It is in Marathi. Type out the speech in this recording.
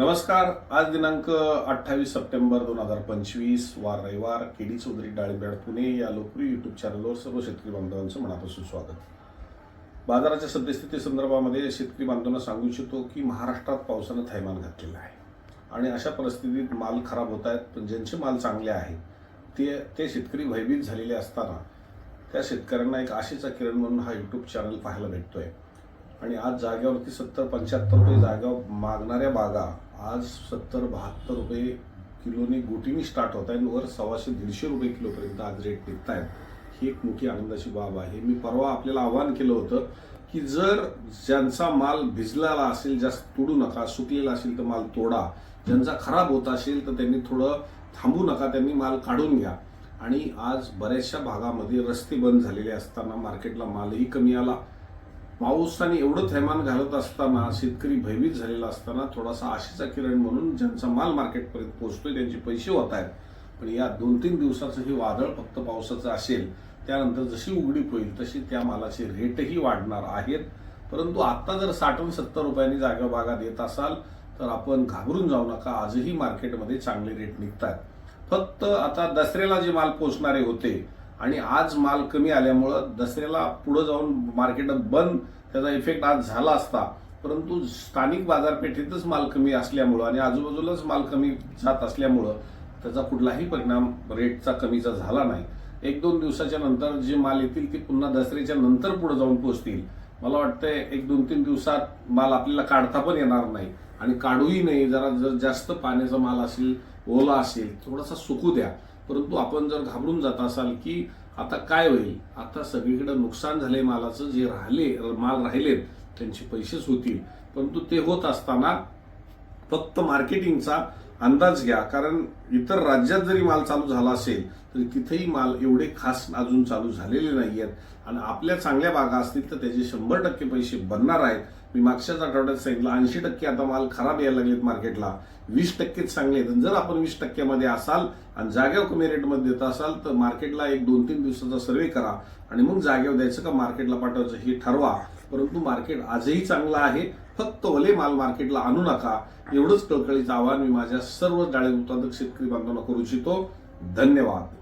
नमस्कार. आज दिनांक अठ्ठावीस सप्टेंबर दोन हजार पंचवीस वार रविवार. केडी चौधरी डाळिंबेड पुणे या लोकप्रिय यूट्यूब चॅनलवर सर्व शेतकरी बांधवांचं मनापासून स्वागत. बाजाराच्या सद्यस्थिती संदर्भामध्ये शेतकरी बांधवांना सांगू इच्छितो की महाराष्ट्रात पावसानं थैमान घातलेलं आहे. आणि अशा परिस्थितीत माल खराब होत आहेत पण ज्यांचे माल चांगले आहेत ते ते शेतकरी भयभीत झालेले असताना त्या शेतकऱ्यांना एक आशेचा किरण म्हणून हा यूट्यूब चॅनल पाहायला भेटतोय. आणि आज जाग्यावरती सत्तर पंच्याहत्तर रुपये जागा मागणाऱ्या बागा आज सत्तर बहात्तर रुपये किलोने गोटीने स्टार्ट होत आहे वर सव्वाशे दीडशे रुपये किलोपर्यंत आज रेट निघत आहेत ही एक मोठी आनंदाची बाब आहे. मी परवा आपल्याला आवाहन केलं होतं की जर ज्यांचा माल भिजलेला असेल जास्त तोडू नका सुकलेला असेल तर माल तोडा. ज्यांचा खराब होत असेल तर त्यांनी थोडं थांबू नका त्यांनी माल काढून घ्या. आणि आज बऱ्याचशा भागामध्ये रस्ते बंद झालेले असताना मार्केटला मालही कमी आला. पावसाने एवढं थैमान घालत असताना शेतकरी भयभीत झालेला असताना थोडासा आशेचा किरण म्हणून ज्यांचा माल मार्केटपर्यंत पोहोचतोय त्यांचे पैसे होत आहेत. पण या दोन तीन दिवसाचं हे वादळ फक्त पावसाचं असेल त्यानंतर जशी उघडीप होईल तशी त्या मालाचे रेटही वाढणार आहेत. परंतु आत्ता जर साठ आणि सत्तर रुपयांनी जागा भागात येत असाल तर आपण घाबरून जाऊ नका. आजही मार्केटमध्ये चांगले रेट निघतात फक्त आता दसऱ्याला जे माल पोचणारे होते आणि आज माल कमी आल्यामुळं दसऱ्याला पुढं जाऊन मार्केट बंद त्याचा इफेक्ट आज झाला असता. परंतु स्थानिक बाजारपेठेतच माल कमी असल्यामुळं आणि आजूबाजूलाच माल कमी जात असल्यामुळं त्याचा कुठलाही परिणाम रेटचा कमीचा झाला नाही. एक दोन दिवसाच्या नंतर जे माल येतील ते पुन्हा दसऱ्याच्या नंतर पुढे जाऊन पोहोचतील. मला वाटतंय एक दोन तीन दिवसात माल आपल्याला काढता पण येणार नाही. आणि काढूही नाही जरा जर जास्त पाण्याचा माल असेल ओला असेल थोडासा सुकू द्या. परंतु आपण जर घाबरून जात असाल की आता काय होईल? आता सगळीकडे नुकसान झाले मालाचं जे राहिले माल राहिले त्यांचे पैसेच होतील. परंतु ते होत असताना फक्त मार्केटिंगचा अंदाज घ्या. कारण इतर राज्यात जरी माल चालू झाला असेल तरी तिथेही माल एवढे खास अजून चालू झालेले नाही आहेत आणि आपल्या चांगल्या बागा असतील तर त्याचे शंभर टक्के पैसे बनणार आहेत. मी मागच्याच आठवड्यात सांगितलं ऐंशी टक्के आता माल खराब यायला लागलेत मार्केटला. वीस टक्केच चांगले आहेत. जर आपण वीस टक्क्यामध्ये असाल आणि जाग्यावर कमी रेटमध्ये देत असाल तर मार्केटला एक दोन तीन दिवसाचा सर्वे करा. आणि मग जागेवर द्यायचं का मार्केटला पाठवायचं हे ठरवा. परंतु मार्केट आजही चांगलं आहे. फक्त ओले माल मार्केटला आणू नका. एवढंच कळकळीचं आवाहन मी माझ्या सर्व डाळी उत्पादक शेतकरी बांधवांना करू इच्छितो. धन्यवाद.